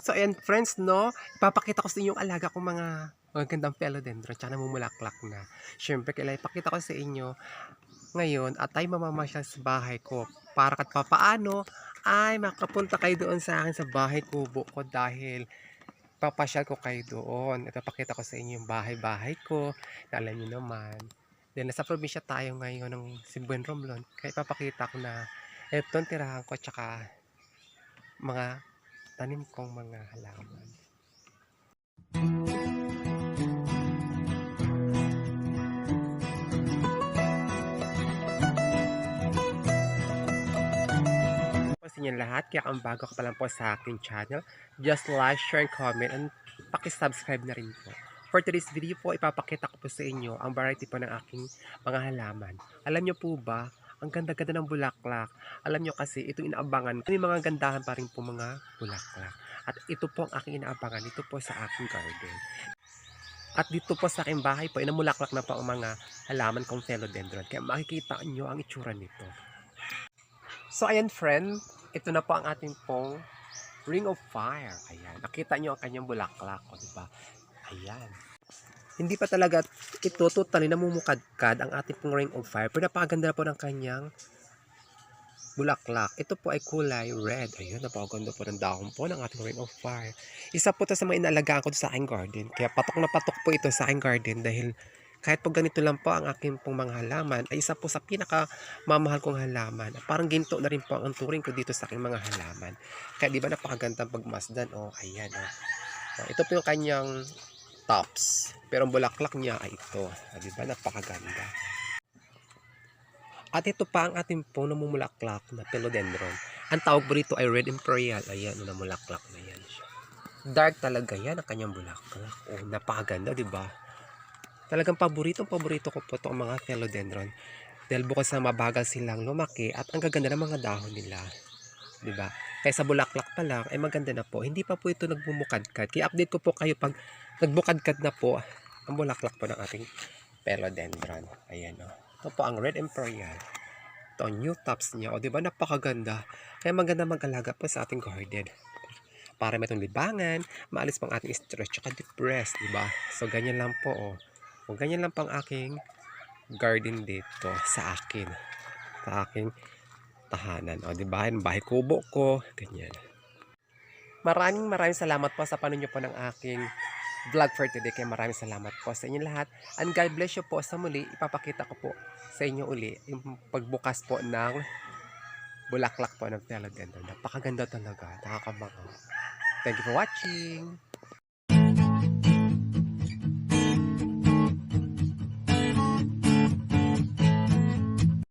So, ayan friends, no? Ipapakita ko sa inyo yung alaga kong mga magandang philodendron tsaka namumulaklak na. Siyempre, kailangan ipakita ko sa inyo ngayon at ay mamamasyal sa bahay ko para kat papaano ay makapunta kayo doon sa akin sa bahay kubo ko dahil papasyal ko kayo doon. Ipapakita ko sa inyo yung bahay-bahay ko na alam niyo naman. Dahil nasa probinsya tayo ngayon ng Sibuan Romblon, kaya ipapakita ko na ito ang tirahan ko tsaka mga tanim kong mga halaman. inyo lahat. Kaya kung bago ka pa lang po sa aking channel, just like, share, and comment, and pakisubscribe na rin po. For today's video po, ipapakita ko po sa inyo ang variety po ng aking mga halaman. Alam nyo po ba, ang ganda-ganda ng bulaklak. Alam nyo kasi, ito inaabangan. May mga gandahan pa rin po mga bulaklak. At ito po ang aking inaabangan. Ito po sa aking garden. At dito po sa aking bahay po, inamulaklak na po ang mga halaman kong philodendron. Kaya makikita nyo ang itsura nito. So, ayan friend, ito na po ang ating pong Ring of Fire. Ayan, nakita nyo ang kanyang bulaklak, o diba? Ayan. Hindi pa talaga ito totally namumukadkad ang ating pong Ring of Fire. Pero napakaganda na po ng kanyang bulaklak. Ito po ay kulay red. Ayan, napakaganda po ng dahon po ng ating Ring of Fire. Isa po ito sa mga inalagaan ko sa aking garden. Kaya patok na patok po ito sa aking garden dahil kahit po ganito lang po ang aking pong mga halaman, ay isa po sa pinaka mamahal kong halaman. Parang ginto na rin po ang turing ko dito sa aking mga halaman. Kaya di ba napakagandang pagmasdan? Oh, ayan oh. Oh, ito po yung kanyang tops. Pero ang bulaklak niya ay ito. Ah, di ba napakaganda. At ito pa ang ating pong namumulaklak na philodendron. Ang tawag po rito ay red imperial. Ayan, oh, namulaklak na yan siya. Dark talaga yan ang kanyang bulaklak. Oh, napakaganda, di ba? Talagang paborito, paborito ko po itong mga philodendron. Dahil bukod sa mabagal silang lumaki at ang gaganda ng mga dahon nila. 'Di ba? Kaya sa bulaklak pa lang ay maganda na po. Hindi pa po ito nagbumukadkad. Kaya update ko po kayo pag nagbukadkad na po ang bulaklak po ng ating philodendron. Ayan o. Ito po ang red imperial. Ito new tops niya. O di ba napakaganda. Kaya maganda mag-alaga po sa ating garden. Para may itong libangan, maalis pang ating stress, tsaka depressed, di ba? So ganyan lang po oh. O ganyan lang pang aking garden dito sa akin. Sa aking tahanan. O, di ba? Yung bahay kubo ko. Ganyan. Maraming maraming salamat po sa panunyo po ng aking vlog for today. Kaya maraming salamat po sa inyo lahat. And God bless you po sa muli. Ipapakita ko po sa inyo uli yung pagbukas po ng bulaklak po ng philodendron. Napakaganda talaga. Nakakabango. Thank you for watching.